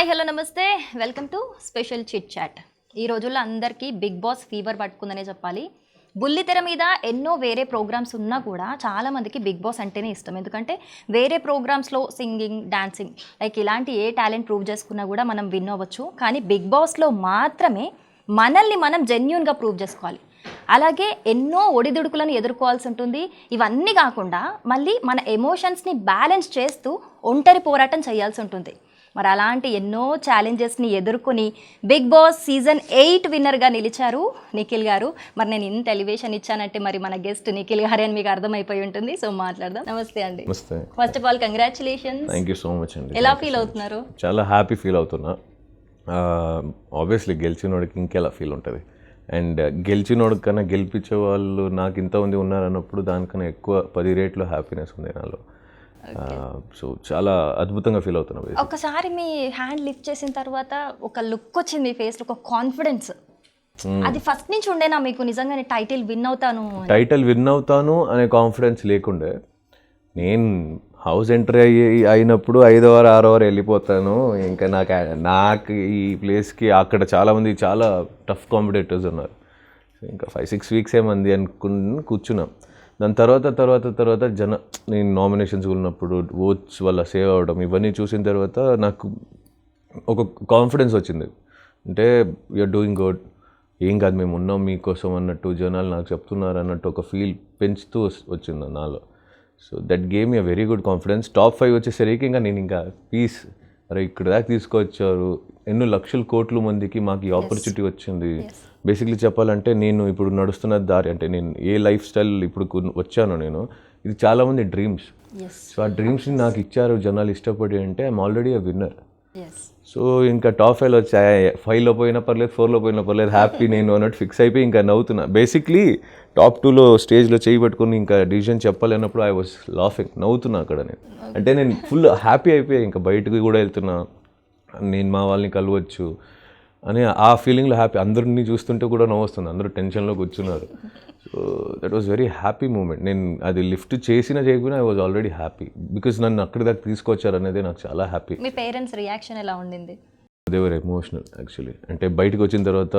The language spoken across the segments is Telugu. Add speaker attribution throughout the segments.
Speaker 1: హాయ్ హలో నమస్తే. Welcome to special chit chat ఈ రోజుల్లో అందరికీ బిగ్ బాస్ ఫీవర్ పట్టుకుందనే చెప్పాలి. బుల్లితెర మీద ఎన్నో వేరే ప్రోగ్రామ్స్ ఉన్నా కూడా చాలామందికి బిగ్ బాస్ అంటేనే ఇష్టం. ఎందుకంటే వేరే ప్రోగ్రామ్స్లో సింగింగ్ డాన్సింగ్ లైక్ ఇలాంటి ఏ టాలెంట్ ప్రూవ్ చేసుకున్నా కూడా మనం విన్ అవ్వచ్చు. కానీ బిగ్ బాస్లో మాత్రమే మనల్ని మనం జెన్యున్గా ప్రూవ్ చేసుకోవాలి. అలాగే ఎన్నో ఒడిదుడుకులను ఎదుర్కోవాల్సి ఉంటుంది. ఇవన్నీ కాకుండా మళ్ళీ మన ఎమోషన్స్ని బ్యాలెన్స్ చేస్తూ ఒంటరి పోరాటం చేయాల్సి ఉంటుంది. మరి అలాంటి ఎన్నో ఛాలెంజెస్ని ఎదుర్కొని బిగ్ బాస్ సీజన్ ఎయిట్ విన్నర్గా నిలిచారు నిఖిల్ గారు. మరి నేను ఇంత ఎలివేషన్ ఇచ్చానంటే మరి మన గెస్ట్ నిఖిల్ గారే అని మీకు అర్థమైపోయి ఉంటుంది. సో మాట్లాడదాం. నమస్తే అండి. First of all congratulations
Speaker 2: thank you so much అండి.
Speaker 1: ఎలా ఫీల్ అవుతున్నారు?
Speaker 2: చాలా హ్యాపీ ఫీల్ అవుతున్నా. ఆబ్వియస్లీ గెలిచినోడికి ఇంకెలా ఫీల్ ఉంటుంది? అండ్ గెలిచినోడికి కన్నా గెలిపించే వాళ్ళు నాకు ఇంతమంది ఉన్నారన్నప్పుడు దానికన్నా ఎక్కువ పది రేట్లో హ్యాపీనెస్ ఉంది నాలో. సో చాలా అద్భుతంగా ఫీల్ అవుతున్నా.
Speaker 1: ఒకసారి మీ హ్యాండ్ లిఫ్ట్ చేసిన తర్వాత ఒక లుక్ వచ్చింది మీ ఫేస్లో ఒక కాన్ఫిడెన్స్ అది ఫస్ట్ నుంచి ఉండేనా మీకు? నిజంగానే టైటిల్ విన్ అవుతాను అని?
Speaker 2: టైటిల్ విన్ అవుతాను అనే కాన్ఫిడెన్స్ లేకుండే. నేను హౌస్ ఎంటర్ అయ్యి అయినప్పుడు ఐదో వారు ఆరో వారు వెళ్ళిపోతాను. ఇంకా నాకు నాకు ఈ ప్లేస్కి అక్కడ చాలామంది చాలా టఫ్ కాంపిటేటర్స్ ఉన్నారు. ఇంకా ఫైవ్ సిక్స్ వీక్స్ ఏమంది అనుకుని కూర్చున్నాం. దాని తర్వాత తర్వాత తర్వాత జన నేను నామినేషన్స్ ఉన్నప్పుడు ఓట్స్ వల్ల సేవ్ అవ్వడం ఇవన్నీ చూసిన తర్వాత నాకు ఒక కాన్ఫిడెన్స్ వచ్చింది. అంటే యూఆర్ డూయింగ్ గుడ్ ఏం కాదు మేము ఉన్నాం మీకోసం అన్నట్టు జనాలు నాకు చెప్తున్నారు అన్నట్టు ఒక ఫీల్ పెంచుతూ వచ్చింది నాలో. So that game a very good confidence top five వచ్చేసరికి ఇంకా నేను ఇంకా పీస్ అరే ఇక్కడ దాకా తీసుకొచ్చారు. ఎన్నో లక్షల కోట్ల మందికి మాకు ఈ ఆపర్చునిటీ వచ్చింది. బేసిక్లీ చెప్పాలంటే నేను ఇప్పుడు నడుస్తున్న దారి అంటే నేను ఏ లైఫ్ స్టైల్ ఇప్పుడు వచ్చానో నేను ఇది చాలామంది డ్రీమ్స్. సో ఆ డ్రీమ్స్ని నాకు ఇచ్చారు జనాలు ఇష్టపడి అంటే I'm already a winner. So ఇంకా టాప్ ఫైవ్లో వచ్చాయి? ఫైవ్లో పోయినా పర్లేదు ఫోర్లో పోయినా పర్లేదు హ్యాపీ నేను అన్నట్టు ఫిక్స్ అయిపోయి ఇంకా నవ్వుతున్నా. బేసిక్లీ టాప్ టూలో స్టేజ్లో చేయి పెట్టుకుని ఇంకా డిసిజన్ చెప్పలేనప్పుడు ఐ వాస్ లాఫింగ్ నవ్వుతున్నా అక్కడ నేను. అంటే నేను ఫుల్ హ్యాపీ అయిపోయా ఇంకా బయటకు కూడా వెళ్తున్నా. నేను మా వాళ్ళని కలవచ్చు. అని ఆ ఫీలింగ్లో హ్యాపీ అందరినీ చూస్తుంటే కూడా నవ్వు వస్తుంది. అందరూ టెన్షన్లో కూర్చున్నారు. So that was very happy moment నేను అది లిఫ్ట్ చేసినా చేయకపోయినా I was already happy because నన్ను అక్కడి దాకా తీసుకొచ్చారు అనేది నాకు చాలా హ్యాపీ
Speaker 1: మీ పేరెంట్స్ రియాక్షన్ ఎలా ఉండింది?
Speaker 2: దేవర్ ఎమోషనల్ యాక్చువల్లీ అంటే బయటకు వచ్చిన తర్వాత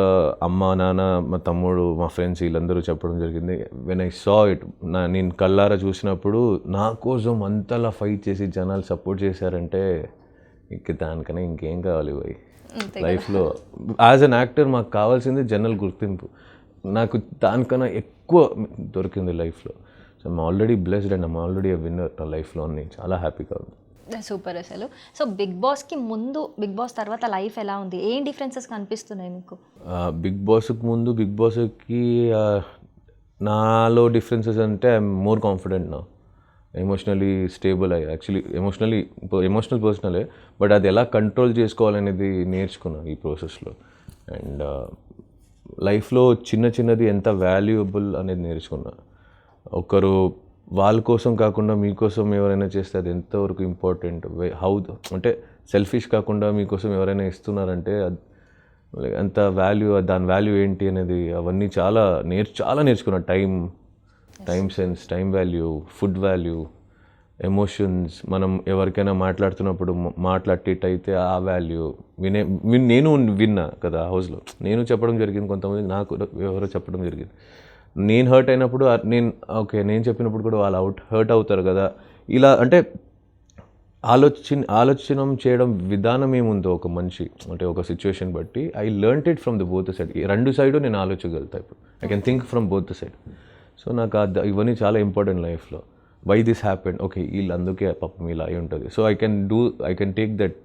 Speaker 2: అమ్మ నాన్న మా తమ్ముడు మా ఫ్రెండ్స్ వీళ్ళందరూ చెప్పడం జరిగింది. వెన్ ఐ సా ఇట్ నా నేను కళ్ళారా చూసినప్పుడు నా కోసం అంతలా ఫైట్ చేసి జనాలు సపోర్ట్ చేశారంటే ఇంక దానికన్నా ఇంకేం కావాలి పోయి లైఫ్లో యాజ్ అన్ యాక్టర్ మాకు కావాల్సింది జనరల్ గుర్తింపు. నాకు దానికన్నా ఎక్కువ దొరికింది లైఫ్లో. So I'm already blessed and I'm already winner నా లైఫ్లో చాలా హ్యాపీగా ఉంది
Speaker 1: సూపర్ అసలు. సో బిగ్ బాస్కి ముందు బిగ్ బాస్ తర్వాత లైఫ్ ఎలా ఉంది? ఏం డిఫరెన్సెస్ కనిపిస్తున్నాయి మీకు?
Speaker 2: బిగ్ బాస్కి ముందు బిగ్ బాస్కి నాలో డిఫరెన్సెస్ అంటే ఐఎమ్ మోర్ కాన్ఫిడెంట్ నా ఎమోషనలీ స్టేబుల్ అయ్యి యాక్చువల్లీ ఎమోషనలీ ఎమోషనల్ పర్సనలే బట్ అది ఎలా కంట్రోల్ చేసుకోవాలనేది నేర్చుకున్నాను ఈ ప్రాసెస్లో అండ్ లైఫ్లో చిన్న చిన్నది ఎంత వాల్యుయబుల్ అనేది నేర్చుకున్నా. ఒకరు వాళ్ళ కోసం కాకుండా మీకోసం ఎవరైనా చేస్తే అది ఎంతవరకు ఇంపార్టెంట్ హౌ అంటే సెల్ఫిష్ కాకుండా మీకోసం ఎవరైనా ఇస్తున్నారంటే అది అంత వాల్యూ దాని వాల్యూ ఏంటి అనేది అవన్నీ చాలా నేర్చు చాలా నేర్చుకున్నా. Time time sense time value food value emotions మనం ఎవరికైనా మాట్లాడుతున్నప్పుడు మాట్లాడేటైతే ఆ వాల్యూ వినే నేను విన్నా కదా హౌస్లో. నేను చెప్పడం జరిగింది కొంతమంది నాకు ఎవరో చెప్పడం జరిగింది. నేను హర్ట్ అయినప్పుడు నేను ఓకే నేను చెప్పినప్పుడు కూడా వాళ్ళు అవుట్ హర్ట్ అవుతారు కదా. ఇలా అంటే ఆలోచన ఆలోచన చేయడం విధానం ఏముందో ఒక మనిషి అంటే ఒక సిచ్యువేషన్ బట్టి I learn it from the both side రెండు సైడ్ నేను ఆలోచించగలుగుతా ఇప్పుడు. I can think from both side so నాకు ఇవన్నీ చాలా ఇంపార్టెంట్ లైఫ్లో. వై దిస్ హ్యాపెన్ ఓకే వీళ్ళు అందుకే పాపం ఇలా అయి ఉంటుంది. So I can do I can take that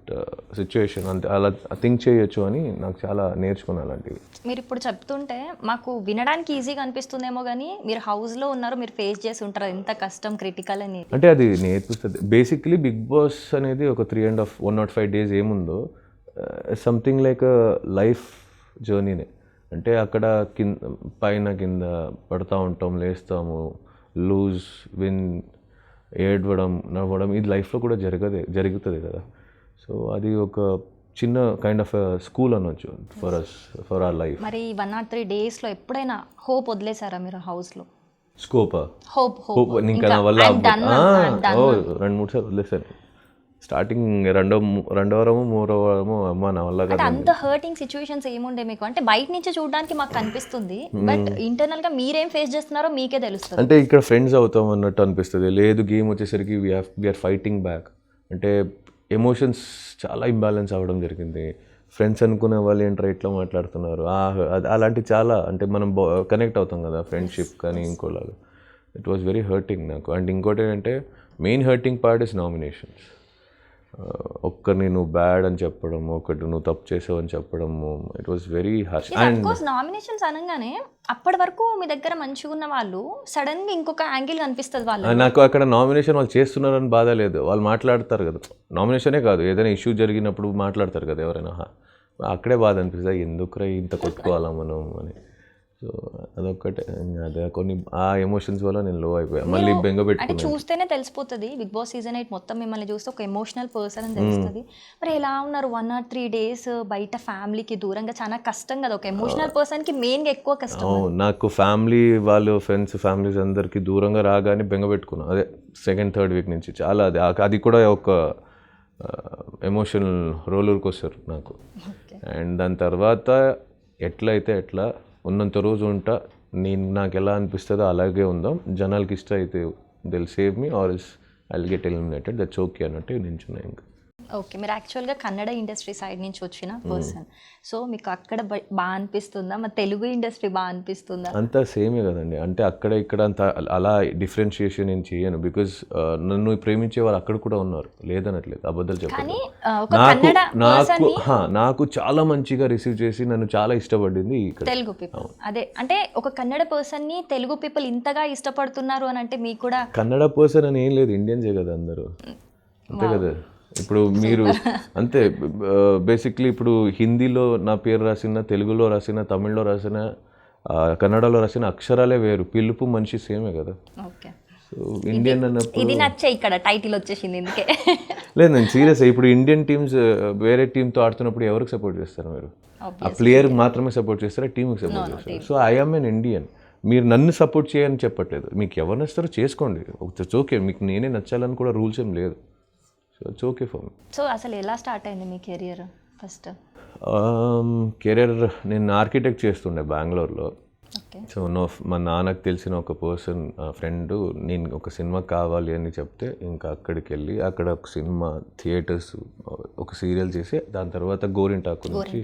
Speaker 2: situation అంతే అలా థింక్ చేయొచ్చు అని నాకు చాలా నేర్చుకున్నాను అలాంటివి.
Speaker 1: మీరు ఇప్పుడు చెప్తుంటే మాకు వినడానికి ఈజీగా అనిపిస్తుందేమో కానీ మీరు హౌస్లో ఉన్నారు మీరు ఫేస్ చేసి ఉంటారు ఎంత కష్టం క్రిటికల్ అని.
Speaker 2: అంటే అది నేర్పిస్తుంది. బేసిక్లీ బిగ్ బాస్ అనేది ఒక three and half one not five days ఏముందో సంథింగ్ లైక్ లైఫ్ జర్నీనే అంటే అక్కడ కింద పైన కింద పడతా ఉంటాం లేస్తాము లూజ్ విన్ ఏడవడం నవ్వడం ఇది లైఫ్లో కూడా జరగదే జరుగుతుంది కదా. సో అది ఒక చిన్న కైండ్ ఆఫ్ స్కూల్ అనొచ్చు for us for our life
Speaker 1: మరి వన్ నాట్ త్రీ డేస్లో ఎప్పుడైనా హోప్ వదిలేసారా మీరు హౌస్లో
Speaker 2: స్కోపా
Speaker 1: హోప్
Speaker 2: హోప్ ఇంకా నా వల్ల రెండు మూడు సార్లు వదిలేసాను. స్టార్టింగ్ రెండో రెండో వారము మూడో వారము అమ్మ నా వల్ల కదా.
Speaker 1: అంత హర్టింగ్ సిచ్యువేషన్స్ ఏముండే మీకు? అంటే బయట నుంచి చూడడానికి మాకు కనిపిస్తుంది బట్ ఇంటర్నల్గా మీరేం ఫేస్ చేస్తున్నారో మీకే తెలుస్తుంది.
Speaker 2: అంటే ఇక్కడ ఫ్రెండ్స్ అవుతాం అన్నట్టు అనిపిస్తుంది. లేదు గేమ్ వచ్చేసరికి వీఆర్ ఫైటింగ్ బ్యాక్ అంటే ఎమోషన్స్ చాలా ఇంబ్యాలెన్స్ అవ్వడం జరిగింది. ఫ్రెండ్స్ అనుకునే వాళ్ళు ఏంట్రా ఇట్లా మాట్లాడుతున్నారు? అలాంటి చాలా అంటే మనం కనెక్ట్ అవుతాం కదా ఫ్రెండ్షిప్ కానీ ఇంకోలాగా. ఇట్ వాస్ వెరీ హర్టింగ్ నాకు. అండ్ ఇంకోటి ఏంటంటే main hurting part is nominations ఒక్కరిని నువ్వు బ్యాడ్ అని చెప్పడం ఒకటి నువ్వు తప్పు చేసావు అని చెప్పడము it was very harsh and
Speaker 1: course nominations అనగానే అప్పటి వరకు మీ దగ్గర మంచిగా ఉన్న వాళ్ళు సడన్గా ఇంకొక యాంగిల్ కనిపిస్తుంది వాళ్ళు
Speaker 2: నాకు అక్కడ నామినేషన్ వాళ్ళు చేస్తున్నారని బాధ లేదు. వాళ్ళు మాట్లాడతారు కదా. నామినేషనే కాదు ఏదైనా ఇష్యూ జరిగినప్పుడు మాట్లాడతారు కదా ఎవరైనా. అక్కడే బాధ అనిపిస్తుంది. ఎందుకురా ఇంత కొట్టుకోవాలా మనం అని. సో అదొక్కటే. అదే కొన్ని ఆ ఎమోషన్స్ వల్ల నేను లో అయిపోయాను మళ్ళీ బెంగ
Speaker 1: అంటే చూస్తేనే తెలిసిపోతుంది. బిగ్ బాస్ సీజన్ ఎయిట్ మొత్తం మిమ్మల్ని చూస్తే ఒక ఎమోషనల్ పర్సన్ అని తెలుస్తుంది. మరి ఎలా ఉన్నారు వన్ ఆర్ త్రీ డేస్ బయట ఫ్యామిలీకి దూరంగా? చాలా కష్టం కదా ఒక ఎమోషనల్ పర్సన్కి మెయిన్గా ఎక్కువ కష్టం
Speaker 2: నాకు ఫ్యామిలీ వాళ్ళు ఫ్రెండ్స్ ఫ్యామిలీస్ అందరికీ దూరంగా రాగానే బెంగ పెట్టుకున్నాను అదే సెకండ్ థర్డ్ వీక్ నుంచి. చాలా అది అది కూడా ఒక ఎమోషనల్ రోలర్కి వస్తారు నాకు. అండ్ దాని తర్వాత ఎట్లయితే ఎట్లా ఉన్నంత రోజు ఉంటా. నేను నాకు ఎలా అనిపిస్తుందో అలాగే ఉందాం. జనాలకి ఇష్టం అయితే they'll save me or is I get eliminated that's okay అన్నట్టు నించున్నాయి ఇంకా.
Speaker 1: ఓకే మీరు యాక్చువల్గా కన్నడ ఇండస్ట్రీ సైడ్ నుంచి వచ్చిన పర్సన్ సో మీకు అక్కడ బ- బాగా అనిపిస్తుందా? మరి తెలుగు ఇండస్ట్రీ బాగా అనిపిస్తుందా?
Speaker 2: అంతా సేమే కదండి. అంటే అక్కడ ఇక్కడ అంత అలా డిఫరెన్షియేషన్ నేను చేయను. బికాజ్ నన్ను ప్రేమించే వాళ్ళు అక్కడ కూడా ఉన్నారు. లేదనట్లేదు అబద్ధాలు చెప్పాలి
Speaker 1: ఒక
Speaker 2: నాకు నాకు నాకు చాలా మంచిగా రిసీవ్ చేసి నన్ను చాలా ఇష్టపడింది
Speaker 1: తెలుగు పీపుల్ అదే అంటే ఒక కన్నడ పర్సన్ని తెలుగు పీపుల్ ఇంతగా ఇష్టపడుతున్నారు అని అంటే మీకు కూడా
Speaker 2: కన్నడ పర్సన్ అని ఏం లేదు. ఇండియన్సే కదా అందరూ. అంతే కదా. ఇప్పుడు మీరు అంతే బేసిక్లీ ఇప్పుడు హిందీలో నా పేరు రాసిన తెలుగులో రాసిన తమిళ్ళో రాసిన కన్నడలో రాసిన అక్షరాలే వేరు. పిలుపు మనిషి సేమే కదా. సో ఇండియన్ అన్నప్పుడు
Speaker 1: ఇది నచ్చే ఇక్కడ టైటిల్ వచ్చేసింది ఇందుకే.
Speaker 2: లేదు నేను సీరియస్ ఇప్పుడు ఇండియన్ టీమ్స్ వేరే టీంతో ఆడుతున్నప్పుడు ఎవరికి సపోర్ట్ చేస్తారు మీరు? ఆ ప్లేయర్కి మాత్రమే సపోర్ట్ చేస్తారా? టీంకి సపోర్ట్ చేస్తారు? So I am an Indian మీరు నన్ను సపోర్ట్ చేయని చెప్పట్లేదు. మీకు ఎవరు నచ్చారో చేసుకోండి. ఓకే మీకు నేనే నచ్చాలని కూడా రూల్స్ ఏం లేదు. So it's okay for me
Speaker 1: so అసలు ఎలా స్టార్ట్ అయింది మీ కెరియర్ ఫస్ట్
Speaker 2: Um, నేను ఆర్కిటెక్ట్ చేస్తుండే బెంగళూరులో సో నో మా నాన్నకు తెలిసిన ఒక పర్సన్ ఫ్రెండ్ నేను ఒక సినిమా కావాలి అని చెప్తే ఇంకా అక్కడికి వెళ్ళి అక్కడ ఒక సినిమా థియేటర్స్ ఒక సీరియల్ చేసి దాని తర్వాత గోరింటాకు నుంచి.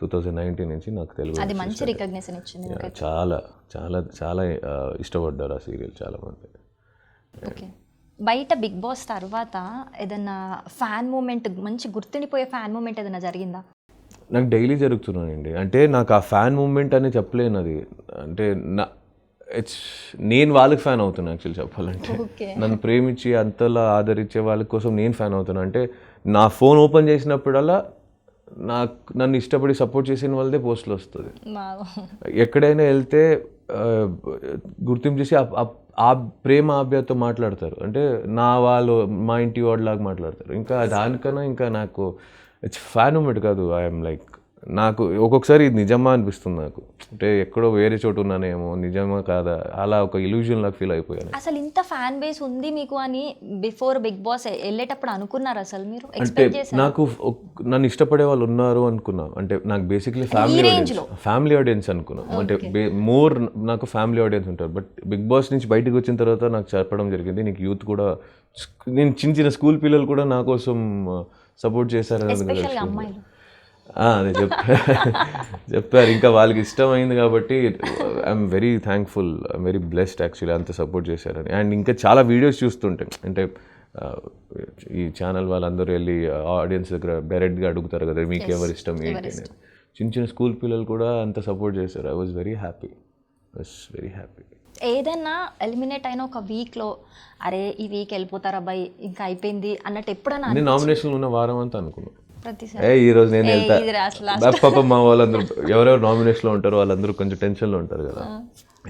Speaker 2: టూ థౌజండ్ నైన్టీన్ నుంచి నాకు తెలుగు
Speaker 1: అది మంచి రికగ్నిషన్ ఇచ్చింది
Speaker 2: Yeah, చాలా చాలా చాలా ఇష్టపడ్డారు ఆ సీరియల్ చాలామంది.
Speaker 1: ఓకే బయట బిగ్ బాస్ తర్వాత ఏదన్నా ఫ్యాన్ మూమెంట్ మంచి గుర్తుండిపోయే ఫ్యాన్ మూమెంట్ ఏదైనా జరిగిందా?
Speaker 2: నాకు డైలీ జరుగుతున్నానండి అంటే నాకు ఆ ఫ్యాన్ మూమెంట్ అని చెప్పలేను అది. అంటే నా ఇట్స్ నేను వాళ్ళకి ఫ్యాన్ అవుతున్నా యాక్చువల్లీ చెప్పాలంటే. నన్ను ప్రేమించి అంతలా ఆదరించే వాళ్ళ కోసం నేను ఫ్యాన్ అవుతున్నా. అంటే నా ఫోన్ ఓపెన్ చేసినప్పుడల్లా నాకు నన్ను ఇష్టపడి సపోర్ట్ చేసిన వాళ్ళదే పోస్టులు వస్తుంది. ఎక్కడైనా వెళ్తే గుర్తింపు చేసి ఆ- ఆ ప్రేమ ఆప్యాయతో మాట్లాడతారు. అంటే నా వాళ్ళు మా ఇంటి వాళ్ళలాగా మాట్లాడతారు. ఇంకా దానికన్నా ఇంకా నాకు ఇట్స్ ఫ్యాన్ ఉమెట్ కాదు. ఐఎమ్ లైక్ నాకు ఒక్కొక్కసారి ఇది నిజమా అనిపిస్తుంది నాకు. అంటే ఎక్కడో వేరే చోటు ఉన్నానేమో నిజమా కాదా? అలా ఒక ఇల్యూజన్ లాగా ఫీల్ అయిపోయాను.
Speaker 1: అసలు ఇంత ఫ్యాన్ బేస్ ఉంది మీకు అని బిఫోర్ బిగ్ బాస్ వెళ్ళేటప్పుడు అనుకున్నారు అసలు మీరు?
Speaker 2: అంటే
Speaker 1: చేశారు?
Speaker 2: నాకు నన్ను ఇష్టపడే వాళ్ళు ఉన్నారు అనుకున్నా. అంటే నాకు basically family audience family audience అనుకున్నాం. అంటే మోర్ నాకు ఫ్యామిలీ ఆడియన్స్ ఉంటారు. బట్ బిగ్ బాస్ నుంచి బయటకు వచ్చిన తర్వాత నాకు చెప్పడం జరిగింది నీకు యూత్ కూడా నేను చిన్న చిన్న స్కూల్ పిల్లలు కూడా నా కోసం సపోర్ట్ చేశారని అదే చెప్పారు చెప్పారు. ఇంకా వాళ్ళకి ఇష్టమైంది కాబట్టి I'm very thankful I'm very blessed actually అంత సపోర్ట్ చేశారని. అండ్ ఇంకా చాలా వీడియోస్ చూస్తుంటే అంటే ఈ ఛానల్ వాళ్ళందరూ వెళ్ళి ఆడియన్స్ దగ్గర డైరెక్ట్గా అడుగుతారు కదా మీకు ఎవరు ఇష్టం? ఏంటి? అనేది చిన్న చిన్న స్కూల్ పిల్లలు కూడా అంత సపోర్ట్ చేశారు. I was very happy was very happy
Speaker 1: ఏదన్నా ఎలిమినేట్ అయిన ఒక వీక్లో అరే ఈ వీక్ వెళ్ళిపోతారా అబ్బాయి? ఇంకా అయిపోయింది అన్నట్టు ఎప్పుడన్నా
Speaker 2: నేను నామినేషన్ ఉన్న వారం అంతా అనుకున్నాను ఏ ఈ రోజు నేను వెళ్తా. పాప మా వాళ్ళందరూ ఎవరెవరు నామినేషన్లో ఉంటారో వాళ్ళందరూ కొంచెం టెన్షన్లో ఉంటారు కదా.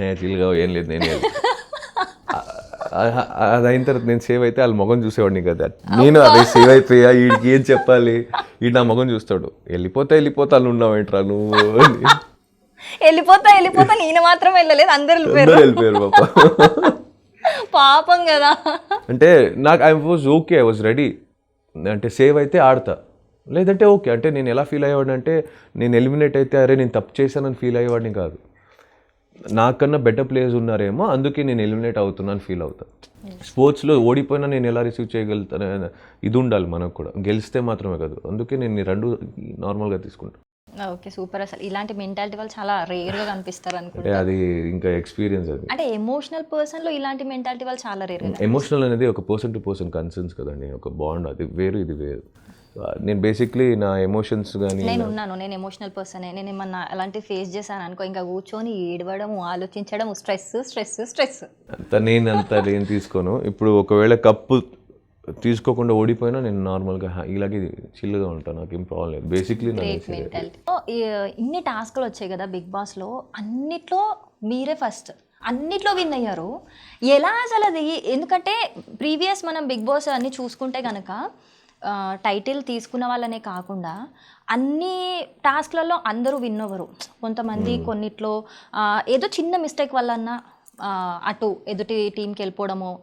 Speaker 2: ఏ చిల్గా ఏం లేదు నేను అది అయిన తర్వాత నేను సేవ్ అయితే వాళ్ళ మొగం చూసేవాడిని కదా. నేను అదే సేవ్ అయిపోయా వీడికి ఏం చెప్పాలి? వీడు నా మొగం చూస్తాడు. వెళ్ళిపోతా వెళ్ళిపోతా వాళ్ళు ఉన్నావు ఏంట్రా నువ్వు.
Speaker 1: వెళ్ళిపోతా వెళ్ళిపోతా నేను మాత్రం వెళ్ళలేదు అందరూ వెళ్ళిపోయారు.
Speaker 2: పాప.
Speaker 1: పాపం కదా.
Speaker 2: అంటే నాకు I was okay I was ready అంటే సేవ్ అయితే ఆడతా. లేదంటే ఓకే అంటే నేను ఎలా ఫీల్ అయ్యేవాడిని అంటే నేను ఎలిమినేట్ అయితే అరే నేను తప్పు చేశానని ఫీల్ అయ్యేవాడిని కాదు. నాకన్నా బెటర్ ప్లేయర్స్ ఉన్నారేమో అందుకే నేను ఎలిమినేట్ అవుతున్నాను ఫీల్ అవుతా. స్పోర్ట్స్లో ఓడిపోయినా నేను ఎలా రిసీవ్ చేయగలుగుతాను ఇది ఉండాలి మనకు కూడా. గెలిస్తే మాత్రమే కాదు. అందుకే నేను ఈ రెండు నార్మల్గా తీసుకుంటాను
Speaker 1: ఓకే సూపర్ అసలు. ఇలాంటి మెంటాలిటీ వాళ్ళు చాలా రేర్గా కనిపిస్తారు అనుకుంటా.
Speaker 2: అది ఇంకా ఎక్స్పీరియన్స్ అది.
Speaker 1: అంటే ఎమోషనల్ పర్సన్లో ఇలాంటి మెంటాలిటీ వాళ్ళు చాలా రేర్గా
Speaker 2: ఎమోషనల్ అనేది ఒక పర్సన్ టు పర్సన్ కన్సర్న్స్ కదండి. ఒక బాండ్ అది వేరు ఇది వేరు. నేను బేసిక్లీ నా ఎమోషన్స్ కానీ
Speaker 1: నేను ఉన్నాను నేను ఎమోషనల్ పర్సనే నేను ఏమన్నా అలాంటి ఫేస్ చేశాను అనుకో ఇంకా కూర్చొని ఏడవడం ఆలోచించడం స్ట్రెస్ స్ట్రెస్ స్ట్రెస్
Speaker 2: అంత నేను అంత నేను తీసుకోను. ఇప్పుడు ఒకవేళ కప్పు తీసుకోకుండా ఓడిపోయినా నేను నార్మల్గా ఇలాగే చిల్లుగా ఉంటాను నాకేం ప్రాబ్లం లేదు. బేసిక్లీ
Speaker 1: ఇన్ని టాస్క్లు వచ్చాయి కదా బిగ్ బాస్లో అన్నిట్లో మీరే ఫస్ట్ అన్నిట్లో విన్ అయ్యారు. ఎలా అసలు అది? ఎందుకంటే ప్రీవియస్ మనం బిగ్ బాస్ అన్ని చూసుకుంటే కనుక టైటిల్ తీసుకున్న వాళ్ళనే కాకుండా అన్ని టాస్క్లలో అందరూ విన్ అవ్వరు. కొంతమంది కొన్నిట్లో ఆ, ఏదో చిన్న మిస్టేక్ వల్లన్న ఆ, అటు ఎదుటి టీంకి వెళ్ళిపోవడము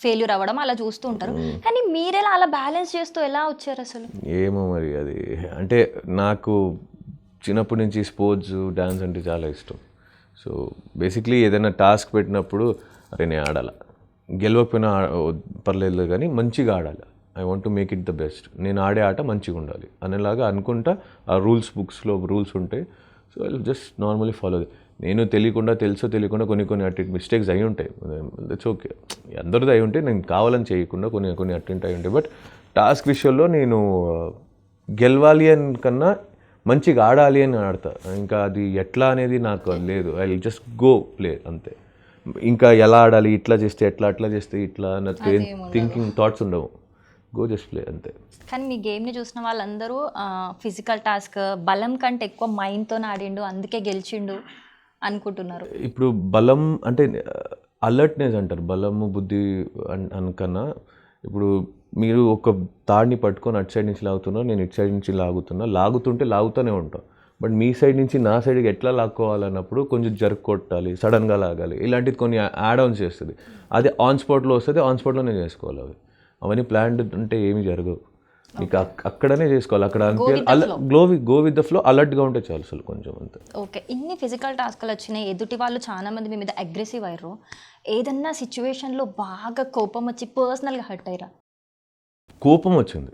Speaker 1: ఫెయిల్యూర్ అవ్వడం అలా చూస్తూ ఉంటారు. కానీ మీరెలా అలా బ్యాలెన్స్ చేస్తూ ఎలా వచ్చారు అసలు?
Speaker 2: ఏమో మరి అది. అంటే నాకు చిన్నప్పటి నుంచి స్పోర్ట్స్ డ్యాన్స్ అంటే చాలా ఇష్టం. సో బేసిక్లీ ఏదైనా టాస్క్ పెట్టినప్పుడు నేను ఆడాల? గెలవకపోయినా పర్లేదు కానీ మంచిగా ఆడాలి? I want to make it the best నేను ఆడే ఆట మంచిగా ఉండాలి. అనేలాగా అనుకుంటా ఆ రూల్స్ బుక్స్లో రూల్స్ ఉంటాయి so I just normally follow నేను తెలియకుండా తెలుసో తెలియకుండా కొన్ని కొన్ని అటు మిస్టేక్స్ అయి ఉంటాయి. దట్స్ ఓకే అందరిది అయి ఉంటే నేను కావాలని చేయకుండా కొన్ని కొన్ని అటెంట్ అయి ఉంటాయి. బట్ టాస్క్ విషయంలో నేను ఆ, గెలవాలి అని కన్నా మంచిగా ఆడాలి అని ఆడతా. ఇంకా అది ఎట్లా అనేది నాకు లేదు. ఐ జస్ట్ గో ప్లే అంతే. ఇంకా ఎలా ఆడాలి? ఇట్లా చేస్తే ఎట్లా అట్లా చేస్తే ఇట్లా నాకు థింకింగ్ థాట్స్ ఉండవు. గో జస్ట్ ప్లే అంతే.
Speaker 1: కానీ మీ గేమ్ని చూసిన వాళ్ళందరూ ఫిజికల్ టాస్క్ బలం కంటే ఎక్కువ మైండ్తో ఆడిండు అందుకే గెలిచిండు అనుకుంటున్నారు.
Speaker 2: ఇప్పుడు బలం అంటే అలర్ట్నెస్ అంటారు. బలము బుద్ధి అన్- అనకన్నా ఇప్పుడు మీరు ఒక తాడిని పట్టుకొని అటు సైడ్ నుంచి లాగుతున్నారు నేను ఇటు సైడ్ నుంచి లాగుతున్నా లాగుతుంటే లాగుతూనే ఉంటాం. బట్ మీ సైడ్ నుంచి నా సైడ్కి ఎట్లా లాక్కోవాలన్నప్పుడు కొంచెం జరుపు కొట్టాలి సడన్గా లాగాలి. ఇలాంటిది కొన్ని యాడ్ ఆన్స్ చేస్తుంది. అది ఆన్ స్పాట్లో వస్తుంది ఆన్ స్పాట్లోనే చేసుకోవాలి అవి. అవన్నీ ప్లాన్డ్ అంటే ఏమీ జరగవు. మీకు అక్- అక్కడనే చేసుకోవాలి. అక్కడ glow go with the flow అలర్ట్గా ఉంటే చాలు అసలు కొంచెం అంతే.
Speaker 1: ఓకే ఇన్ని ఫిజికల్ టాస్క్లు వచ్చినాయి. ఎదుటి వాళ్ళు చాలా మంది మీ మీద అగ్రెసివ్ అయ్యారు. ఏదన్నా సిచ్యువేషన్లో బాగా కోపం వచ్చి పర్సనల్గా హర్ట్ అయ్యారా?
Speaker 2: కోపం వచ్చింది.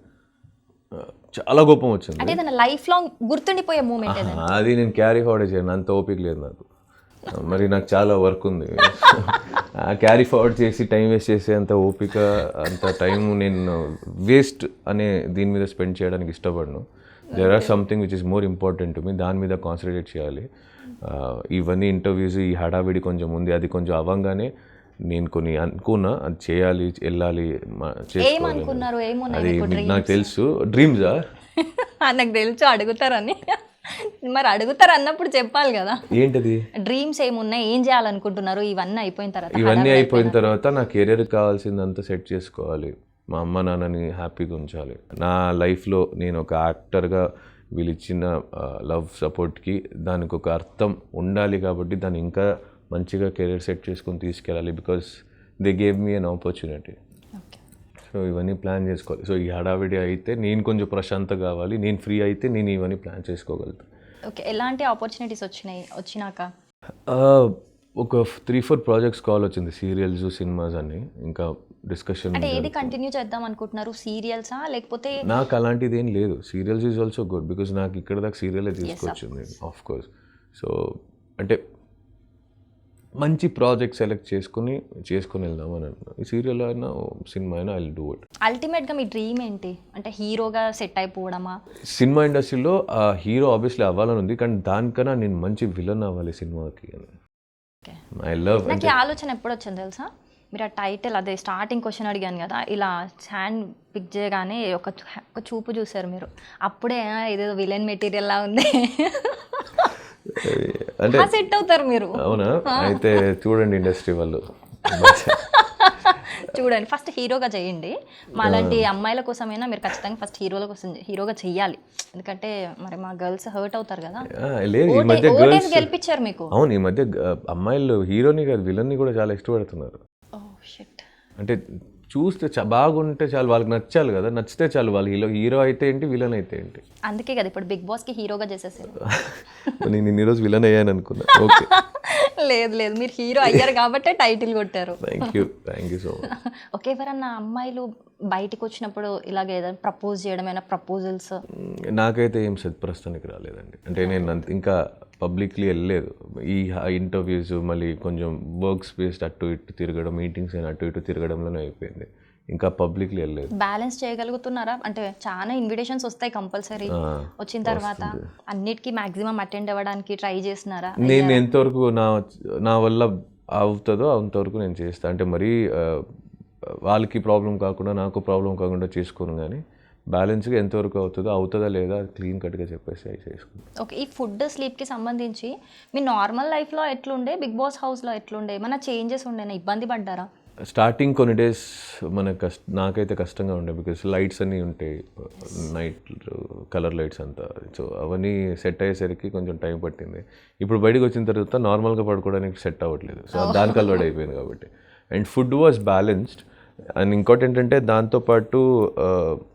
Speaker 2: చాలా కోపం వచ్చింది.
Speaker 1: అంటే ఏదైనా లైఫ్ లాంగ్ గుర్తుండిపోయే మూమెంట్
Speaker 2: అది నేను క్యారీ ఫార్వర్డ్ చేయను. అంత ఓపిక లేదు నాకు. మరి నాకు చాలా వర్క్ ఉంది. క్యారీ ఫార్వర్డ్ చేసి టైం వేస్ట్ చేసే అంత ఓపిక అంత టైం నేను వేస్ట్ అనే దీని మీద స్పెండ్ చేయడానికి ఇష్టపడను. There are something which is more important to me దాని మీద కాన్సన్ట్రేట్ చేయాలి. ఇవన్నీ ఇంటర్వ్యూస్ ఈ హడావిడి కొంచెం ఉంది. అది కొంచెం అవ్వంగానే నేను కొన్ని అనుకున్నా అది చేయాలి వెళ్ళాలి అది నాకు తెలుసు. డ్రీమ్సా
Speaker 1: నాకు తెలుసు అడుగుతారని. మరి అడుగుతారు అన్నప్పుడు చెప్పాలి కదా.
Speaker 2: ఏంటది?
Speaker 1: డ్రీమ్స్ ఏమున్నాయి? ఏం చేయాలనుకుంటున్నారు? ఇవన్నీ అయిపోయిన తర్వాత
Speaker 2: ఇవన్నీ అయిపోయిన తర్వాత. నా కెరీర్ కావాల్సిందంతా సెట్ చేసుకోవాలి. మా అమ్మ నాన్నని హ్యాపీగా ఉంచాలి. నా లైఫ్లో నేను ఒక యాక్టర్గా వీళ్ళు ఇచ్చిన లవ్ సపోర్ట్కి దానికి ఒక అర్థం ఉండాలి కాబట్టి దాన్ని ఇంకా మంచిగా కెరీర్ సెట్ చేసుకొని తీసుకెళ్ళాలి because they gave me an opportunity so ఇవన్నీ ప్లాన్ చేసుకోవాలి. సో ఈ హడావిడి అయితే నేను కొంచెం ప్రశాంత కావాలి. నేను ఫ్రీ అయితే నేను ఇవన్నీ ప్లాన్ చేసుకోగలుగుతాను
Speaker 1: ఓకే. ఎలాంటి ఆపర్చునిటీస్ వచ్చినాయి వచ్చినాక?
Speaker 2: ఒక త్రీ ఫోర్ ప్రాజెక్ట్స్ కాల్ వచ్చింది. సీరియల్స్ సినిమాస్ అని ఇంకా డిస్కషన్
Speaker 1: అంటే ఏది కంటిన్యూ చేద్దాం అనుకుంటున్నారు? సీరియల్సా? లేకపోతే
Speaker 2: నాకు అలాంటిది ఏం లేదు. Serials is also good because నాకు ఇక్కడ దాకా సీరియలే తీసుకొచ్చింది ఆఫ్ కోర్స్ సో అంటే మంచి ప్రాజెక్ట్ సెలెక్ట్ చేసుకుని చేసుకుని వెళ్దాం అని అంటున్నా ఈ సీరియల్ అయినా సినిమా అయినా ఐ డూ ఇట్
Speaker 1: అల్టిమేట్గా మీ డ్రీమ్ ఏంటి? అంటే హీరోగా సెట్ అయిపోవడమా?
Speaker 2: సినిమా ఇండస్ట్రీలో ఆ హీరో ఆబ్వియస్లీ అవ్వాలని ఉంది కానీ దానికన్నా నేను మంచి విలన్ అవ్వాలి సినిమాకి అని. ఐ లవ్
Speaker 1: నాకు ఈ ఆలోచన ఎప్పుడు వచ్చింది తెలుసా? మీరు ఆ టైటిల్ అదే స్టార్టింగ్ క్వశ్చన్ అడిగాను కదా ఇలా హ్యాండ్ పిక్ చేయగానే ఒక ఒక చూపు చూసారు మీరు. అప్పుడే "ఆ, ఇదేదో విలన్ మెటీరియల్ లా ఉంది.
Speaker 2: అంటే
Speaker 1: సెట్ అవుతారు మీరు.
Speaker 2: అవునా? అయితే చూడండి ఇండస్ట్రీ వాళ్ళు.
Speaker 1: చూడండి ఫస్ట్ హీరోగా చేయండి. మాలాంటి అమ్మాయిల కోసమైనా మీరు ఖచ్చితంగా ఫస్ట్ హీరోల కోసం హీరోగా చెయ్యాలి. ఎందుకంటే మరి మా గర్ల్స్ హర్ట్ అవుతారు కదా.
Speaker 2: లేదు ఈ మధ్య గర్ల్స్
Speaker 1: గెలిపించారు మీకు.
Speaker 2: అవును ఈ మధ్య అమ్మాయిలు హీరోని కాదు విలన్ని కూడా చాలా ఇష్టపడుతున్నారు.
Speaker 1: షిట్
Speaker 2: అంటే చూస్తే చ- బాగుంటే చాలు వాళ్ళకి నచ్చాలి కదా నచ్చితే చాలు వాళ్ళు హీరో హీరో అయితే ఏంటి విలన్ అయితే ఏంటి?
Speaker 1: అందుకే కదా ఇప్పుడు బిగ్ బాస్కి హీరోగా చేసేసారు.
Speaker 2: నేను ఇన్ని రోజు విలన్ అయ్యాను అనుకున్నా. ఓకే.
Speaker 1: లేదు లేదు మీరు హీరో అయ్యారు కాబట్టే టైటిల్ కొట్టారు.
Speaker 2: Thank you thank you so much
Speaker 1: okay ఎవరన్నా అమ్మాయిలు బయటికి వచ్చినప్పుడు ఇలాగ ఏదైనా ప్రపోజ్ చేయడమైనా ప్రపోజల్స్
Speaker 2: నాకైతే ఏం సత్ప్రస్తానికి రాలేదండి అంటే నేను ఇంకా పబ్లిక్లీ వెళ్ళలేదు. ఈ ఇంటర్వ్యూస్ మళ్ళీ కొంచెం వర్క్ స్పేస్ అటు ఇటు తిరగడం మీటింగ్స్ అయినా అటు ఇటు తిరగడంలోనే అయిపోయింది. ఇంకా పబ్లిక్లీ వెళ్ళలేదు.
Speaker 1: బ్యాలెన్స్ చేయగలుగుతున్నారా? అంటే చాలా ఇన్విటేషన్స్ వస్తాయి కంపల్సరీ వచ్చిన తర్వాత అన్నిటికీ మాక్సిమం అటెండ్ అవ్వడానికి ట్రై చేస్తున్నారా?
Speaker 2: నేను ఎంతవరకు నా నా వల్ల అవుతుందో అంతవరకు నేను చేస్తాను అంటే మరీ వాళ్ళకి ప్రాబ్లం కాకుండా నాకు ప్రాబ్లం కాకుండా చేసుకోను కానీ బ్యాలెన్స్గా ఎంతవరకు అవుతుందో అవుతుందా లేదా క్లీన్ కట్గా చెప్పేసి అవి చేసుకుంటాను.
Speaker 1: ఓకే ఈ ఫుడ్ స్లీప్కి సంబంధించి మీ నార్మల్ లైఫ్లో ఎట్లుండే? బిగ్ బాస్ హౌస్లో ఎట్లుండే? ఏమైనా చేంజెస్ ఉండేనా? ఇబ్బంది పడ్డారా?
Speaker 2: స్టార్టింగ్ కొన్ని డేస్ మనకు కష్ట నాకైతే కష్టంగా ఉండే బికాస్ లైట్స్ అన్నీ ఉంటాయి నైట్ కలర్ లైట్స్ అంతా. సో అవన్నీ సెట్ అయ్యేసరికి కొంచెం టైం పట్టింది. ఇప్పుడు బయటకు వచ్చిన తర్వాత నార్మల్గా పడుకోవడానికి సెట్ అవ్వట్లేదు. సో దానికి అలవాటు అయిపోయింది కాబట్టి. And food was balanced. And ఇంకోటి ఏంటంటే దాంతోపాటు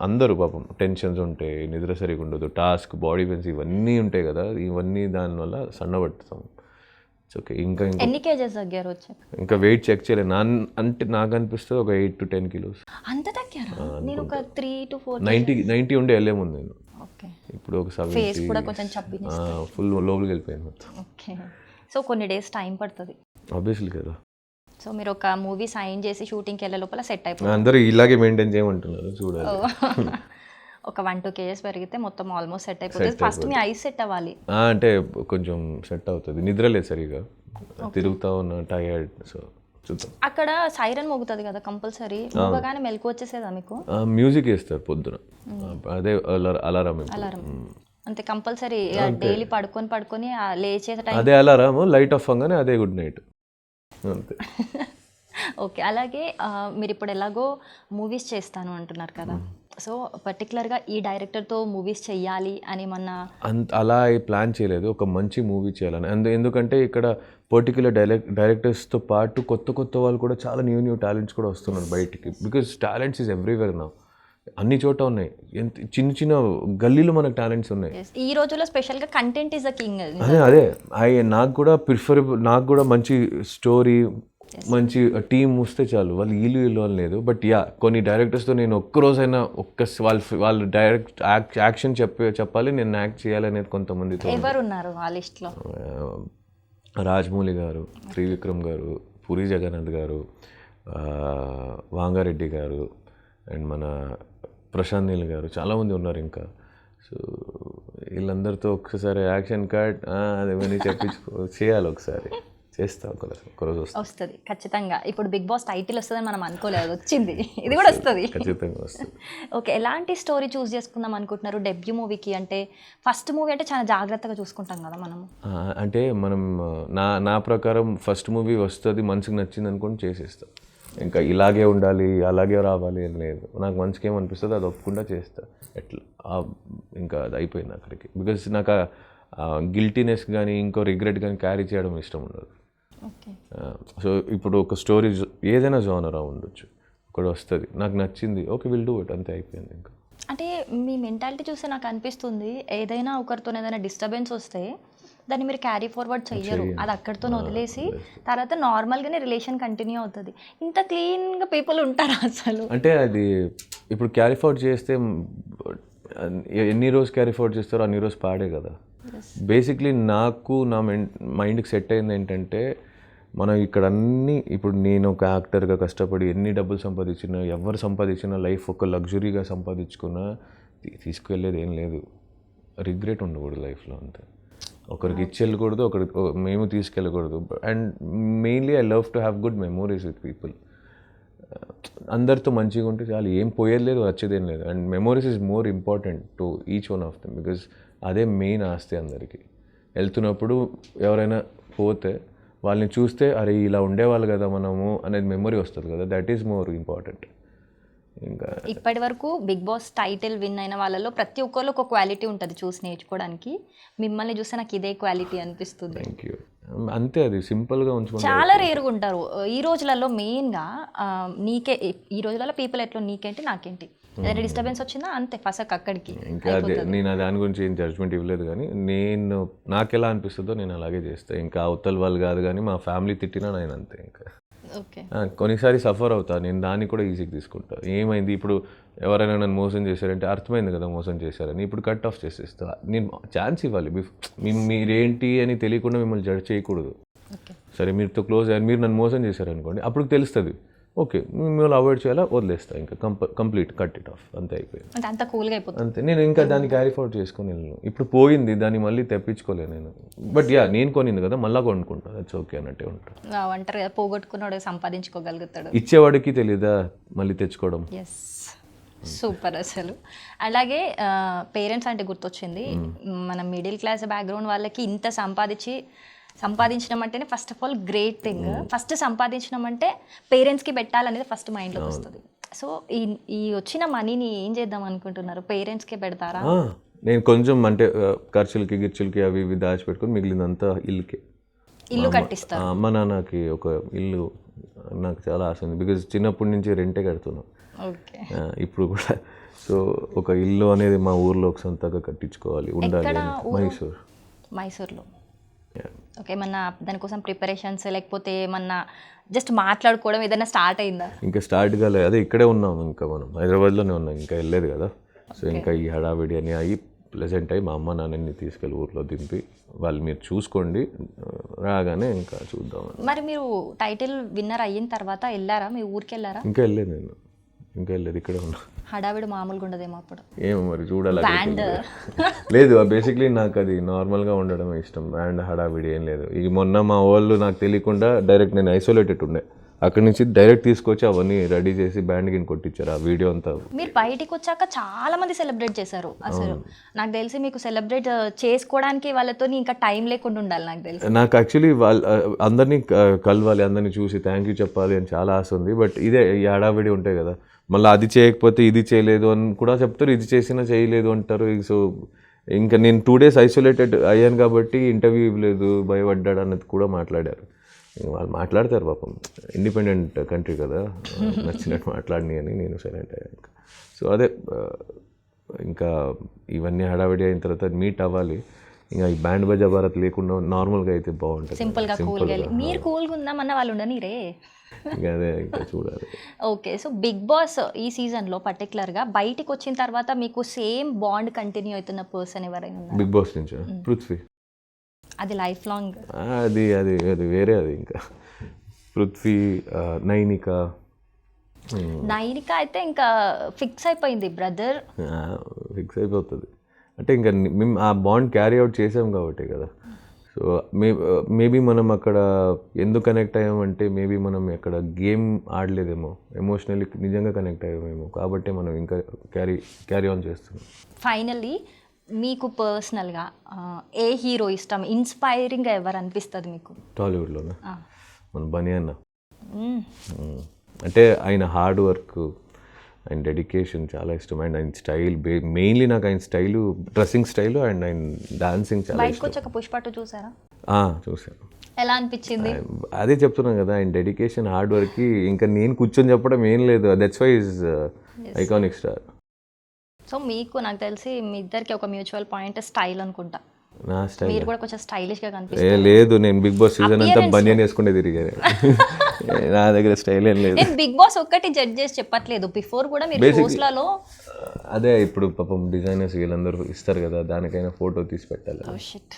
Speaker 2: అందరూ పాపం టెన్షన్స్ ఉంటాయి నిద్ర సరిగా ఉండదు టాస్క్ బాడీ పెయిన్స్ ఇవన్నీ ఉంటాయి కదా ఇవన్నీ దానివల్ల సన్నబడుతాం. ఇట్స్ ఓకే ఇంకా ఇంకా
Speaker 1: ఎన్ని కేజెస్ తగ్గారు
Speaker 2: ఇంకా వెయిట్ చెక్ చేయలేదు. నా అంటే నాకు అనిపిస్తుంది ఒక ఎయిట్ టు టెన్ కిలోస్.
Speaker 1: అంత తగ్గారా? నేను ఒక three to four
Speaker 2: ninety ninety ఉండే వెళ్ళే ముందు నేను.
Speaker 1: ఓకే.
Speaker 2: ఇప్పుడు ఒక
Speaker 1: ఫేస్
Speaker 2: సెవెంటీ
Speaker 1: కూడా కొంచెం చప్పి
Speaker 2: ఫుల్ లోపలికి వెళ్ళిపోయాను. మొత్తం
Speaker 1: ఓకే. సో కొన్ని డేస్ టైం పడుతుంది.
Speaker 2: ఆబ్వియస్లీ కదా.
Speaker 1: సో మీరు ఒక మూవీ సైన్ చేసి షూటింగ్కి వెళ్ళే లోపల సెట్ అయిపోతుంది.
Speaker 2: అందరూ ఇలాగే మెయింటైన్ చేయమంటున్నారు చూడాలి.
Speaker 1: ఒక వన్ టూ కేజెస్ పెరిగితే మొత్తం ఆల్మోస్ట్ సెట్ అయిపోతుంది. ఫస్ట్ మీ ఐస్ సెట్ అవ్వాలి.
Speaker 2: అంటే కొంచెం సెట్ అవుతుంది. నిద్ర లేదు సరిగా. తిరుగుతా ఉన్నా టైర్డ్ సో
Speaker 1: అక్కడ సైరన్ మోగుతుంది కదా కంపల్సరీ. మోగగానే మెలకు వచ్చేసేదా మీకు?
Speaker 2: మ్యూజిక్ వేస్తారు పొద్దున. అదే అలారం
Speaker 1: అలారం. అంతే కంపల్సరీ డైలీ పడుకొని పడుకొని లేచే టైం
Speaker 2: అదే అలారం లైట్ ఆఫ్ అవ్వగానే అదే గుడ్ నైట్. అంతే.
Speaker 1: ఓకే అలాగే మీరు ఇప్పుడు ఎలాగో మూవీస్ చేస్తాను అంటున్నారు కదా. సో పర్టికులర్గా ఈ డైరెక్టర్తో మూవీస్ చెయ్యాలి అని మొన్న
Speaker 2: అంత అలా ప్లాన్ చేయలేదు. ఒక మంచి మూవీ చేయాలని. అండ్ ఎందుకంటే ఇక్కడ పర్టికులర్ డైరెక్ట్ డైరెక్టర్స్తో పాటు కొత్త కొత్త వాళ్ళు కూడా చాలా న్యూ న్యూ టాలెంట్స్ కూడా వస్తున్నారు బయటికి. బికాస్ టాలెంట్స్ ఈజ్ ఎవ్రీవేర్ నా. అన్ని చోట ఉన్నాయి. ఎంత చిన్న చిన్న గల్లీలో మనకు టాలెంట్స్ ఉన్నాయి.
Speaker 1: ఈ రోజుల్లో స్పెషల్గా కంటెంట్ ద కింగ్
Speaker 2: అదే అదే. నాకు కూడా ప్రిఫరబుల్ నాకు కూడా మంచి స్టోరీ మంచి టీం వస్తే చాలు. వాళ్ళు వీళ్ళు వీళ్ళు అని లేదు. బట్ యా కొన్ని డైరెక్టర్స్తో నేను ఒక్క రోజైనా ఒక్క వాళ్ళ వాళ్ళు డైరెక్ట్ యాక్షన్ చెప్పే చెప్పాలి. నేను యాక్ట్ చేయాలి అనేది కొంతమందితో
Speaker 1: ఎవరు ఉన్నారు ఆ లిస్ట్లో
Speaker 2: ఆ, రాజమౌళి గారు త్రివిక్రమ్ గారు పూరి జగన్నాథ్ గారు వాంగారెడ్డి గారు అండ్ మన ప్రశాంత్ నీల్ గారు. చాలామంది ఉన్నారు ఇంకా. సో వీళ్ళందరితో ఒక్కసారి యాక్షన్ కట్ అదేమని చెప్పించుకో చేయాలి ఒకసారి. చేస్తా ఒక ఒకరోజు వస్తుంది
Speaker 1: ఖచ్చితంగా. ఇప్పుడు బిగ్ బాస్ టైటిల్ వస్తుందని మనం అనుకోలేదు వచ్చింది. ఇది కూడా వస్తుంది.
Speaker 2: ఖచ్చితంగా వస్తుంది.
Speaker 1: ఓకే ఎలాంటి స్టోరీ చూస్ చేసుకుందాం అనుకుంటున్నారు డెబ్యూ మూవీకి? అంటే ఫస్ట్ మూవీ అంటే చాలా జాగ్రత్తగా చూసుకుంటాం కదా మనము.
Speaker 2: ఆ, అంటే మనం నా నా ప్రకారం ఫస్ట్ మూవీ వస్తుంది మనసుకు నచ్చింది అనుకోని చేసేస్తా. ఇంకా ఇలాగే ఉండాలి అలాగే రావాలి అని లేదు. నాకు మనసుకి ఏమనిపిస్తుంది అది ఒప్పుకుండా చేస్తా. ఎట్లా? ఇంకా అది అయిపోయింది అక్కడికి. బికాస్ నాకు గిల్టీనెస్ కానీ ఇంకో రిగ్రెట్ కానీ క్యారీ చేయడం ఇష్టం ఉండదు. సో ఇప్పుడు ఒక స్టోరీ ఏదైనా జోనరా ఉండొచ్చు. ఒకటి వస్తుంది. నాకు నచ్చింది. ఓకే విల్ డూ ఇట్ అంతే అయిపోయింది ఇంకా.
Speaker 1: అంటే మీ మెంటాలిటీ చూస్తే నాకు అనిపిస్తుంది ఏదైనా ఒకరితో ఏదైనా డిస్టర్బెన్స్ వస్తే దాన్ని మీరు క్యారీ ఫార్వర్డ్ చెయ్యరు. అది అక్కడితో వదిలేసి తర్వాత నార్మల్గానే రిలేషన్ కంటిన్యూ అవుతుంది. ఇంత క్లీన్గా పీపుల్ ఉంటారా అసలు?
Speaker 2: అంటే అది ఇప్పుడు క్యారీ ఫార్వర్డ్ చేస్తే ఎన్ని రోజు క్యారీ ఫార్వర్డ్ చేస్తారో అన్ని రోజు పాడే కదా. బేసిక్లీ నాకు నా మైండ్కి సెట్ అయింది ఏంటంటే మనం ఇక్కడ అన్ని ఇప్పుడు నేను ఒక యాక్టర్గా కష్టపడి ఎన్ని డబ్బులు సంపాదించినా ఎవరు సంపాదించినా లైఫ్ ఒక లగ్జరీగా సంపాదించుకున్నా తీసుకువెళ్ళేది ఏం లేదు. రిగ్రెట్ ఉండకూడదు లైఫ్లో అంతే. ఒకరికి ఇచ్చి వెళ్ళకూడదు ఒకరికి మేము తీసుకెళ్ళకూడదు. And mainly I love to have good memories with people అందరితో మంచిగా ఉంటే చాలు ఏం పోయేది లేదు వచ్చేదేం లేదు. And memories is more important to each one of them because అదే మెయిన్ ఆస్తి అందరికీ. వెళ్తున్నప్పుడు ఎవరైనా పోతే వాళ్ళని చూస్తే అరే ఇలా ఉండేవాళ్ళు కదా మనము అనేది మెమొరీ వస్తుంది కదా. దట్ ఈస్ మోర్ ఇంపార్టెంట్ ఇంకా
Speaker 1: ఇప్పటి వరకు బిగ్ బాస్ టైటిల్ విన్ అయిన వాళ్ళలో ప్రతి ఒక్కళ్ళు ఒక క్వాలిటీ ఉంటుంది చూసి నేర్చుకోవడానికి. మిమ్మల్ని చూస్తే నాకు ఇదే క్వాలిటీ అనిపిస్తుంది.
Speaker 2: థ్యాంక్ యూ అంతే అది సింపుల్గా ఉంచుకుంటే
Speaker 1: చాలా రేరుగా ఉంటారు. ఈ రోజులలో మెయిన్గా నీకే ఈ రోజులలో పీపుల్ ఎట్లా నీకేంటి నాకేంటి? ఏదైనా డిస్టర్బెన్స్ వచ్చిందా అంతే ఫసక్ అక్కడికి
Speaker 2: ఇంకా అదే నేను దాని గురించి ఏం జడ్జ్మెంట్ ఇవ్వలేదు కానీ నేను నాకు ఎలా అనిపిస్తుందో నేను అలాగే చేస్తాను ఇంకా అవతల వాళ్ళు కాదు కానీ మా ఫ్యామిలీ తిట్టినా నేను అంతే ఇంకా. కొన్నిసారి సఫర్ అవుతా. నేను దాన్ని కూడా ఈజీగా తీసుకుంటా. ఏమైంది? ఇప్పుడు ఎవరైనా నన్ను మోసం చేశారంటే అర్థమైంది కదా మోసం చేశారని. ఇప్పుడు కట్ ఆఫ్ చేసేస్తా. నేను ఛాన్స్ ఇవ్వాలి. మీరేంటి అని తెలియకుండా మిమ్మల్ని జడ్జ్ చేయకూడదు. సరే మీరుతో క్లోజ్ అయ్యారు. మీరు నన్ను మోసం చేశారనుకోండి అప్పుడు తెలుస్తుంది. ఓకే మిమ్మల్ని అవాయిడ్ చేయాలా? వదిలేస్తా ఇంకా కంప కంప్లీట్ కట్ ఇట్ ఆఫ్ అంతే అయిపోయింది.
Speaker 1: అంటే అంత కూల్గా అయిపోతుంది.
Speaker 2: అంతే నేను ఇంకా దాన్ని క్యారీ ఫార్వర్డ్ చేసుకొని వెళ్ళను. ఇప్పుడు పోయింది దాన్ని మళ్ళీ తెప్పించుకోలేను నేను. బట్ యా నేను కొనింది కదా మళ్ళీ కొనుక్కుంటా దట్స్ ఓకే అన్నట్టే ఉంటాను
Speaker 1: అంటారు కదా పోగొట్టుకున్నాడు సంపాదించుకోగలుగుతాడు.
Speaker 2: ఇచ్చేవాడికి తెలియదా మళ్ళీ తెచ్చుకోవడం?
Speaker 1: ఎస్ సూపర్ అసలు. అలాగే పేరెంట్స్ అంటే గుర్తొచ్చింది మన మిడిల్ క్లాస్ బ్యాక్గ్రౌండ్ వాళ్ళకి ఇంత సంపాదించి సంపాదించడం అంటేనే first of all great thing first సంపాదించడం అంటే పేరెంట్స్కి పెట్టాలనేది ఫస్ట్ మైండ్లోకి వస్తుంది. సో ఈ ఈ వచ్చిన మనీని ఏం చేద్దాం అనుకుంటున్నారు? పేరెంట్స్కే పెడతారా?
Speaker 2: నేను కొంచెం అంటే ఖర్చులకి గిర్చులకి అవి ఇవి దాచిపెట్టుకొని మిగిలినంతా ఇల్లుకే.
Speaker 1: ఇల్లు కట్టిస్తారు.
Speaker 2: ఆ, అమ్మ నాన్నకి ఒక ఇల్లు నాకు చాలా ఆశ ఉంది. బికాజ్ చిన్నప్పటి నుంచి రెంటే కడుతున్నాం. ఇప్పుడు కూడా సో ఒక ఇల్లు అనేది మా ఊర్లో ఒక సొంతగా కట్టించుకోవాలి. ఉండాలి. మైసూర్.
Speaker 1: మైసూర్లో. ఓకే ఏమన్నా దానికోసం ప్రిపరేషన్స్ లేకపోతే ఏమన్నా జస్ట్ మాట్లాడుకోవడం ఏదైనా స్టార్ట్ అయిందా?
Speaker 2: ఇంకా స్టార్ట్ కాలేదు అదే ఇక్కడే ఉన్నాం ఇంకా మనం. హైదరాబాద్లోనే ఉన్నాం. ఇంకా వెళ్ళలేదు కదా. సో ఇంకా ఈ హడావిడి అని అయ్యి ప్లెజెంట్ అయ్యి మా అమ్మ నాన్నని తీసుకెళ్ళి ఊర్లో దింపి వాళ్ళు మీరు చూసుకోండి. రాగానే ఇంకా చూద్దామని.
Speaker 1: మరి మీరు టైటిల్ విన్నర్ అయిన తర్వాత వెళ్ళారా? మీ ఊరికి వెళ్ళారా?
Speaker 2: ఇంకా వెళ్ళలేదు నేను. ఇంకా వెళ్ళలేదు. ఇక్కడే ఉన్నా.
Speaker 1: హడావిడి మామూలుగా ఉండదేమో అప్పుడు.
Speaker 2: ఏమో మరి చూడాలి
Speaker 1: బ్యాండ్
Speaker 2: లేదు బేసిక్లీ నాకు అది నార్మల్గా ఉండడం ఇష్టం. బ్యాండ్ హడావిడి ఏం లేదు. ఇక మొన్న మా వాళ్ళు నాకు తెలియకుండా డైరెక్ట్ నేను ఐసోలేటెడ్ ఉండే. అక్కడి నుంచి డైరెక్ట్ తీసుకొచ్చి అవన్నీ రెడీ చేసి బ్యాండ్ గిన్ కొట్టించారు ఆ వీడియో అంతా.
Speaker 1: మీరు బయటికి వచ్చాక చాలా మంది సెలబ్రేట్ చేశారు అసలు. నాకు తెలిసి మీకు సెలబ్రేట్ చేసుకోవడానికి వాళ్ళతో ఇంకా టైం లేకుండా ఉండాలి నాకు తెలిసి.
Speaker 2: నాకు యాక్చువల్లీ వాళ్ళ అందరినీ క- కలవాలి అందరినీ చూసి థ్యాంక్ యూ చెప్పాలి అని చాలా ఆశ ఉంది. బట్ ఇదే ఈ హడావిడి ఉంటాయి కదా మళ్ళీ అది చేయకపోతే ఇది చేయలేదు అని కూడా చెప్తారు ఇది చేసినా చేయలేదు అంటారు. సో ఇంకా నేను టూ డేస్ ఐసోలేటెడ్ అయ్యాను కాబట్టి ఇంటర్వ్యూ ఇవ్వలేదు భయపడ్డాడు అన్నది కూడా మాట్లాడారు. వాళ్ళు మాట్లాడతారు పాపం. ఇండిపెండెంట్ కంట్రీ కదా నచ్చినట్టు మాట్లాడిని అని నేను సైలెంట్ అయ్యాను సో అదే ఇంకా ఇవన్నీ హడావిడి అయిన తర్వాత మీట్ అవ్వాలి. ఇంకా ఈ బ్యాండ్ బజా భారత్ లేకుండా నార్మల్గా అయితే బాగుంటుంది.
Speaker 1: సింపుల్గా కూల్గా మీరు కూల్గా ఉందామన్న వాళ్ళు ఉండని రే.
Speaker 2: ఇంకా అదే ఇంకా చూడాలి.
Speaker 1: ఓకే సో బిగ్ బాస్ ఈ సీజన్లో పర్టికులర్గా బయటికి వచ్చిన తర్వాత మీకు సేమ్ బాండ్ కంటిన్యూ అవుతున్న పర్సన్ ఎవరైనా ఉన్నారు?
Speaker 2: బిగ్ బాస్ నుంచి? పృథ్వీ.
Speaker 1: అది లైఫ్ లాంగ్.
Speaker 2: అది అది అది వేరే అది ఇంకా. పృథ్వీ నైనిక.
Speaker 1: నైనిక అయితే ఇంకా ఫిక్స్ అయిపోయింది బ్రదర్.
Speaker 2: ఫిక్స్ అయిపోతుంది. అంటే ఇంకా మేము ఆ బాండ్ క్యారీ అవుట్ చేసాం కాబట్టి కదా. సో మే మేబీ మనం అక్కడ ఎందుకు కనెక్ట్ అయ్యామంటే మేబీ మనం అక్కడ గేమ్ ఆడలేదేమో. ఎమోషనల్లీ నిజంగా కనెక్ట్ అయ్యామేమో. కాబట్టి మనం ఇంకా క్యారీ క్యారీ ఆన్ చేస్తున్నాం.
Speaker 1: ఫైనల్లీ మీకు పర్సనల్గా ఏ హీరో ఇష్టం? ఇన్స్పైరింగ్ ఎవరు అనిపిస్తుంది మీకు?
Speaker 2: టాలీవుడ్లోనే. మన బనీ అన్న
Speaker 1: మ్మ్.
Speaker 2: మ్మ్. అంటే ఆయన హార్డ్ వర్క్ ఆయన డెడికేషన్ చాలా ఇష్టం. అండ్ ఆయన స్టైల్ మెయిన్లీ నాకు ఆయన స్టైలు డ్రెస్సింగ్ స్టైలు అండ్ ఆయన డాన్సింగ్ చాలా ఇష్టం.
Speaker 1: పుష్ప చూసారా?
Speaker 2: ఆ, చూశాను.
Speaker 1: ఎలా అనిపించింది?
Speaker 2: అదే చెప్తున్నాను కదా ఆయన డెడికేషన్ హార్డ్ వర్క్కి ఇంకా నేను కూర్చొని చెప్పడం ఏం లేదు. That's why is iconic star
Speaker 1: so మీకు నాకు తెలిసి మీ ఇద్దరికి ఒక మ్యూచువల్ పాయింట్ స్టైల్ అనుకుంటా.
Speaker 2: నా స్టైల్
Speaker 1: మీరు కూడా కొంచెం
Speaker 2: స్టైలిష్గా
Speaker 1: కనిపిస్తారు.
Speaker 2: లేదు నేను బిగ్ బాస్ సీజన్ అంతా బనియన్ వేసుకుంటే తిరిగాను. నా దగ్గర స్టైల్ ఏం లేదు.
Speaker 1: బిగ్ బాస్ ఒక్కటి జడ్జ్ చేసి చెప్పట్లేదు. బిఫోర్ కూడా మీరు షోస్లలో
Speaker 2: అదే ఇప్పుడు పాపం డిజైనర్స్ వీళ్ళందరూ ఇస్తారు కదా దానికైనా ఫోటో తీసి పెట్టాలి.
Speaker 1: షిట్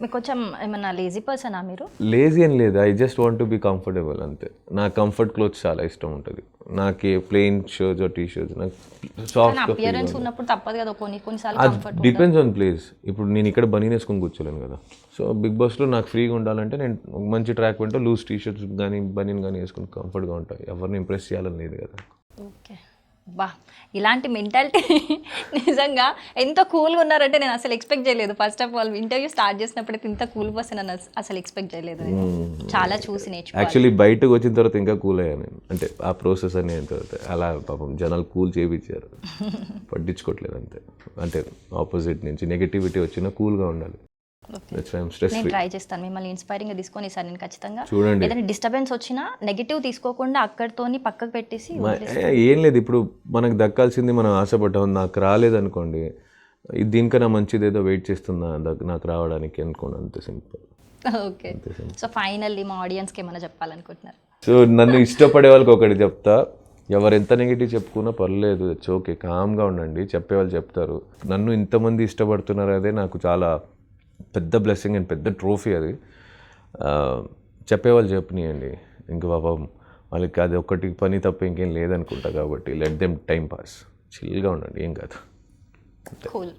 Speaker 1: మీకు కొంచెం ఏమన్నా లేజీ పర్సనా మీరు?
Speaker 2: లేజీ అని లేదు. I just want to be comfortable అంతే. నా కంఫర్ట్ క్లోత్స్ చాలా ఇష్టం ఉంటుంది. నాకు ప్లెయిన్ షర్ట్స్ టీ షర్ట్స్ నాకు సాఫ్ట్
Speaker 1: అపియరెన్స్ ఉన్నప్పుడు తప్పదు కదా కొన్ని కొన్నిసార్లు కంఫర్ట్
Speaker 2: డిపెండ్స్ ఆన్ ప్లేస్ ఇప్పుడు నేను ఇక్కడ బనీన్ వేసుకొని కూర్చోలేను కదా. సో బిగ్ బాస్లో నాకు ఫ్రీగా ఉండాలంటే నేను మంచి ట్రాక్ వెంట లూజ్ టీ షర్ట్స్ కానీ బనీన్ కానీ వేసుకొని కంఫర్ట్గా ఉంటాయి ఎవరిని ఇంప్రెస్ చేయాలని లేదు కదా.
Speaker 1: ఓకే బా ఇలాంటి మెంటాలిటీ నిజంగా ఎంత కూల్గా ఉన్నారంటే నేను అసలు ఎక్స్పెక్ట్ చేయలేదు. First of all interview start చేసినప్పుడు ఇంత కూల్ పర్సన్ అని అస- అసలు ఎక్స్పెక్ట్ చేయలేదు. చాలా చూసి నేర్చుకో
Speaker 2: యాక్చువల్లీ బయటకు వచ్చిన తర్వాత ఇంకా కూల్ అయ్యాను నేను. అంటే ఆ ప్రాసెస్ అని అయిన తర్వాత అలా పాపం జనాలు కూల్ చేయించారు పట్టించుకోవట్లేదు అంతే. అంటే ఆపోజిట్ నుంచి నెగిటివిటీ వచ్చినా కూల్గా ఉండాలి.
Speaker 1: నేను ట్రై చేస్తాను. మిమ్మల్ని ఇన్స్పైరింగ్గా తీసుకొని సార్ నేను ఖచ్చితంగా.
Speaker 2: చూడండి.
Speaker 1: ఏదైనా డిస్టర్బెన్స్ వచ్చినా నెగిటివ్ తీసుకోకుండా అక్కడితోని పక్కకు పెట్టేసి
Speaker 2: ఏ- లేదు. ఇప్పుడు మనకు దక్కాల్సింది మనం ఆశపడ్డాం. నాకు రాలేదనుకోండి ఇది దీనికన్నా మంచిది ఏదో వెయిట్ చేస్తున్నా నాకు రావడానికి అనుకోండి. అంతే సింపుల్
Speaker 1: ఓకే సో ఫైనల్లీ మా ఆడియన్స్కి ఏమైనా చెప్పాలనుకుంటున్నారు?
Speaker 2: సో నన్ను ఇష్టపడే వాళ్ళకి ఒకటి చెప్తా. ఎవరు ఎంత నెగిటివ్ చెప్పుకున్నా పర్లేదు ఇట్స్ ఓకే కామ్గా ఉండండి. చెప్పేవాళ్ళు చెప్తారు. నన్ను ఇంతమంది ఇష్టపడుతున్నారు అదే నాకు చాలా పెద్ద బ్లెస్సింగ్ అండ్ పెద్ద ట్రోఫీ అది. చెప్పేవాళ్ళు చెప్పనియండి ఇంక పాపం వాళ్ళకి అది ఒక్కటి పని తప్ప ఇంకేం లేదనుకుంటా కాబట్టి లెట్ దెమ్ టైం పాస్ చిల్గా ఉండండి ఏం కాదు.
Speaker 1: Cool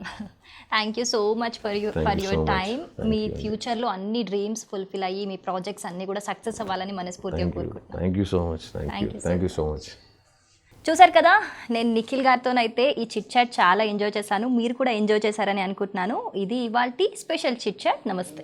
Speaker 1: thank you so much for you for your. Time మీ ఫ్యూచర్లో అన్ని డ్రీమ్స్ ఫుల్ఫిల్ అయ్యి మీ ప్రాజెక్ట్స్ అన్ని కూడా సక్సెస్ అవ్వాలని మనస్ఫూర్తిగా కోరుకుంటున్నాను
Speaker 2: thank you so much thank you thank you so much
Speaker 1: చూసారు కదా నేను నిఖిల్ గారితోనైతే ఈ చిట్ చాట్ చాలా ఎంజాయ్ చేశాను. మీరు కూడా ఎంజాయ్ చేశారని అనుకుంటున్నాను. ఇది ఇవాళ స్పెషల్ చిట్ చాట్. నమస్తే.